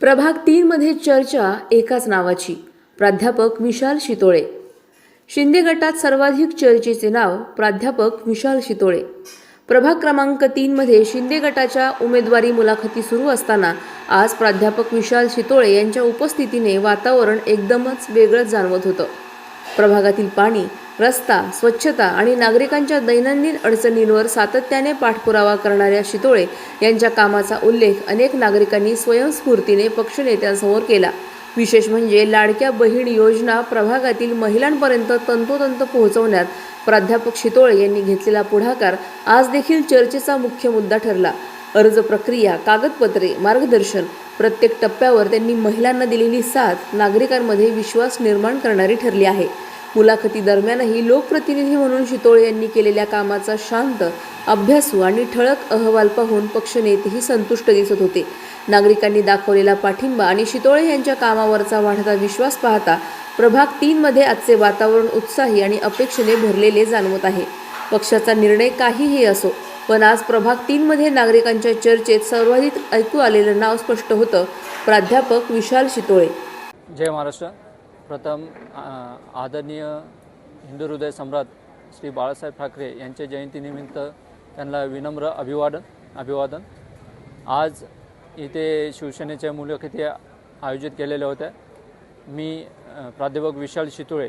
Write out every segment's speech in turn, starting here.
प्रभाग तीनमध्ये चर्चा एकाच नावाची. प्राध्यापक विशाल शितोळे. शिंदे गटात सर्वाधिक चर्चेचे नाव प्राध्यापक विशाल शितोळे. प्रभाग क्रमांक तीनमध्ये शिंदे गटाच्या उमेदवारी मुलाखती सुरू असताना आज प्राध्यापक विशाल शितोळे यांच्या उपस्थितीने वातावरण एकदमच वेगळंच जाणवत होतं. प्रभागातील पाणी रस्ता स्वच्छता आणि नागरिकांच्या दैनंदिन अडचणींवर सातत्याने पाठपुरावा करणाऱ्या शितोळे यांच्या कामाचा उल्लेख अनेक नागरिकांनी स्वयंस्फूर्तीने पक्षनेत्यांसमोर केला. विशेष म्हणजे लाडक्या बहीण योजना प्रभागातील महिलांपर्यंत तंतोतंत पोहोचवण्यात प्राध्यापक शितोळे यांनी घेतलेला पुढाकार आज देखील चर्चेचा मुख्य मुद्दा ठरला. अर्ज प्रक्रिया कागदपत्रे मार्गदर्शन प्रत्येक टप्प्यावर त्यांनी महिलांना दिलेली साथ नागरिकांमध्ये विश्वास निर्माण करणारी ठरली आहे. मुलाखती दरम्यानही लोकप्रतिनिधी म्हणून शितोळे यांनी केलेल्या कामाचा शांत अभ्यासू आणि ठळक अहवाल पाहून पक्षनेतेही संतुष्ट दिसत होते. नागरिकांनी दाखवलेला पाठिंबा आणि शितोळे यांच्या कामावरचा वाढता विश्वास पाहता प्रभाग तीनमध्ये आजचे वातावरण उत्साही आणि अपेक्षेने भरलेले जाणवत आहे. पक्षाचा निर्णय काहीही असो पण आज प्रभाग तीनमध्ये नागरिकांच्या चर्चेत सर्वाधिक ऐकू आलेलं नाव स्पष्ट होतं. प्राध्यापक विशाल शितोळे. जय महाराष्ट्र. प्रथम आदरणीय हिंदू हृदय सम्राट श्री बाळासाहेब ठाकरे यांच्या जयंतीनिमित्त त्यांना विनम्र अभिवादन अभिवादन. आज इथे शिवसेनेच्या मुलाखती आयोजित केलेल्या होत्या. मी प्राध्यापक विशाल शितोळे.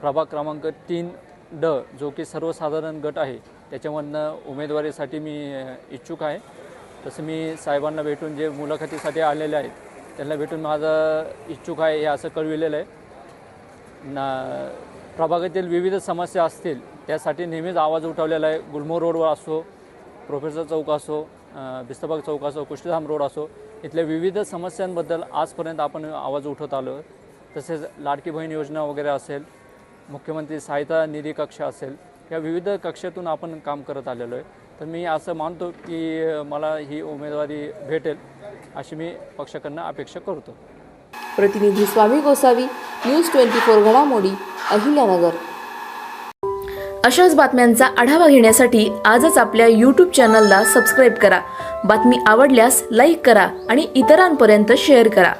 प्रभाग क्रमांक तीन ड जो की सर्वसाधारण गट आहे त्याच्यामधनं उमेदवारीसाठी मी इच्छुक आहे. तसं मी साहेबांना भेटून जे मुलाखतीसाठी आलेले आहेत त्यांना भेटून माझं इच्छुक आहे हे असं कळविलेलं आहे. ना प्रभागातील विविध समस्या असतील त्यासाठी नेहमीच आवाज उठवलेला आहे. गुलमोर रोडवर असो प्रोफेसर चौक असो बिस्तबाग चौक असो कुष्टीधाम रोड असो इथल्या विविध समस्यांबद्दल आजपर्यंत आपण आवाज उठवत आलो आहे तसेच लाडकी बहीण योजना वगैरे असेल मुख्यमंत्री सहायता निधी कक्ष असेल या विविध कक्षातून आपण काम करत आलेलो आहे. तर मी असं मानतो की मला ही उमेदवारी भेटेल अशी मी पक्षाकडनं अपेक्षा करतो. प्रतिनिधी Swami Gosavi news twenty four घडामोडी अहिल्यानगर. अशाच बातम्यांचा आढावा घेण्यासाठी आजच आपल्या यूट्यूब चॅनलला सबस्क्राईब करा. बातमी आवडल्यास लाईक करा आणि इतरांपर्यंत शेअर करा.